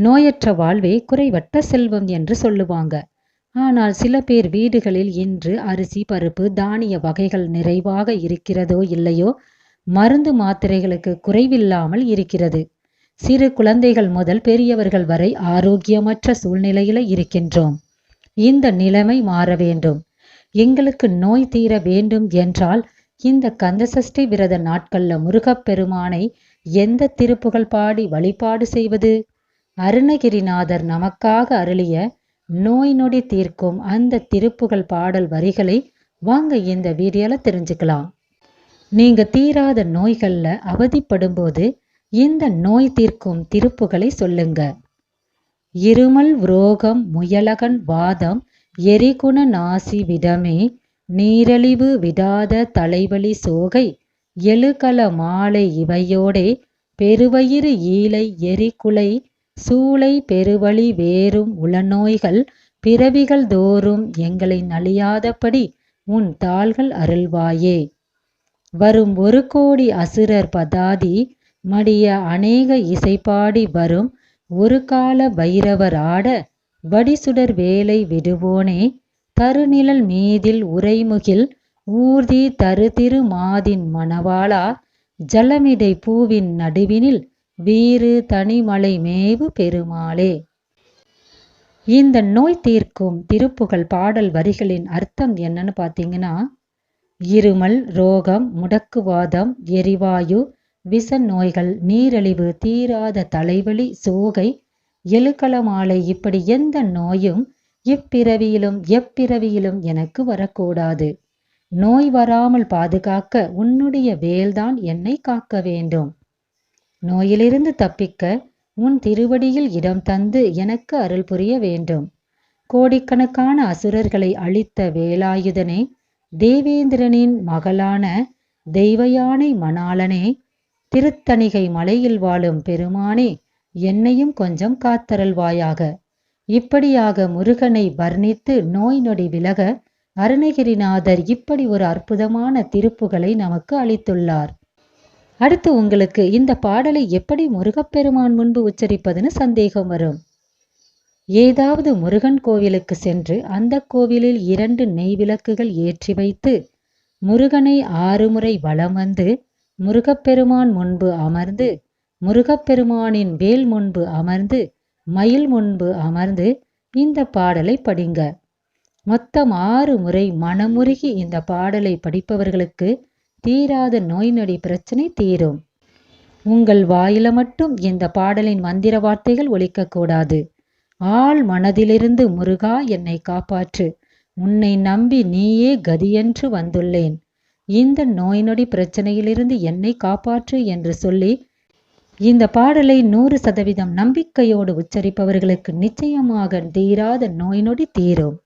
நோயற்ற வாழ்வே குறைவற்ற செல்வம் என்று சொல்லுவாங்க. ஆனால் சில பேர் வீடுகளில் இன்று அரிசி பருப்பு தானிய வகைகள் நிறைவாக இருக்கிறதோ இல்லையோ மருந்து மாத்திரைகளுக்கு குறைவில்லாமல் இருக்கிறது. சிறு குழந்தைகள் முதல் பெரியவர்கள் வரை ஆரோக்கியமற்ற சூழ்நிலையில இருக்கின்றோம். இந்த நிலைமை மாற வேண்டும். எங்களுக்கு நோய் தீர வேண்டும் என்றால் இந்த கந்தசஷ்டி விரத நாட்கள்ல முருகப்பெருமானை எந்த திருப்புகள் பாடி வழிபாடு செய்வது? அருணகிரிநாதர் நமக்காக அருளிய நோய் நொடி தீர்க்கும் அந்த திருப்புகள் பாடல் வரிகளை வாங்க இந்த வீடியோல தெரிஞ்சுக்கலாம். நீங்க தீராத நோய்களில் அவதிப்படும்போது இந்த நோய் தீர்க்கும் திருப்புகளை சொல்லுங்க. இருமல் உரோகம் முயலகன் வாதம் எரிகுண நாசி விடமே நீரழிவு விடாத தலைவலி சோகை எழுகல மாலை இவையோடே பெருவயிறு ஈலை எரிகுலை சூளை பெருவழி வேறும் உளநோய்கள் பிறவிகள் தோறும் எங்களை நலியாதபடி உன் தாள்கள் அருள்வாயே. வரும் ஒரு கோடி அசுரர் பதாதி மடிய அநேக இசைப்பாடி வரும் ஒரு கால பைரவர் ஆட வடிசுடர் வேலை விடுவோனே. தருநிழல் மீதில் உரைமுகில் ஊர்தி தருதிரு மாதின் மணவாளா ஜலமிடை பூவின் நடுவினில் வீறு தனிமலை மேவு பெருமாளே. இந்த நோய் தீர்க்கும் திருப்புகழ் பாடல் வரிகளின் அர்த்தம் என்னன்னு பார்த்தீங்கன்னா இருமல் ரோகம் முடக்குவாதம் எரிவாயு விஷ நோய்கள் நீரழிவு தீராத தலைவலி சோகை எழுக்களமாலை இப்படி எந்த நோயும் இப்பிறவியிலும் எப்பிறவியிலும் எனக்கு வரக்கூடாது. நோய் வராமல் பாதுகாக்க உன்னுடைய வேல்தான் என்னை காக்க வேண்டும். நோயிலிருந்து தப்பிக்க உன் திருவடியில் இடம் தந்து எனக்கு அருள் புரிய வேண்டும். கோடிக்கணக்கான அசுரர்களை அழித்த வேலாயுதனே தேவேந்திரனின் மகளான தெய்வயானை மணாளனே திருத்தணிகை மலையில் வாழும் பெருமானே என்னையும் கொஞ்சம் காத்தருள்வாயாக. இப்படியாக முருகனை வர்ணித்து நோய் நொடி விலக அருணகிரிநாதர் இப்படி ஒரு அற்புதமான திருப்புகளை நமக்கு அளித்துள்ளார். அடுத்து உங்களுக்கு இந்த பாடலை எப்படி முருகப்பெருமான் முன்பு உச்சரிப்பதுன்னு சந்தேகம் வரும். ஏதாவது முருகன் கோவிலுக்கு சென்று அந்த கோவிலில் இரண்டு நெய் விளக்குகள் ஏற்றி வைத்து முருகனை ஆறு முறை வலம் வந்து முருகப்பெருமான் முன்பு அமர்ந்து முருகப்பெருமானின் வேல் முன்பு அமர்ந்து மயில் முன்பு அமர்ந்து இந்த பாடலை படிங்க. மொத்தம் ஆறு முறை மனமுருகி இந்த பாடலை படிப்பவர்களுக்கு தீராத நோய் நொடி பிரச்சனை தீரும். உங்கள் வாயில மட்டும் இந்த பாடலின் மந்திர வார்த்தைகள் ஒழிக்கக்கூடாது ஆள் மனதிலிருந்து முருகா என்னை காப்பாற்று. உன்னை நம்பி நீயே கதியென்று வந்துள்ளேன். இந்த நோய் நொடி பிரச்சனையிலிருந்து என்னை காப்பாற்று என்று சொல்லி இந்த பாடலை நூறு சதவீதம் நம்பிக்கையோடு உச்சரிப்பவர்களுக்கு நிச்சயமாக தீராத நோய் நொடி தீரும்.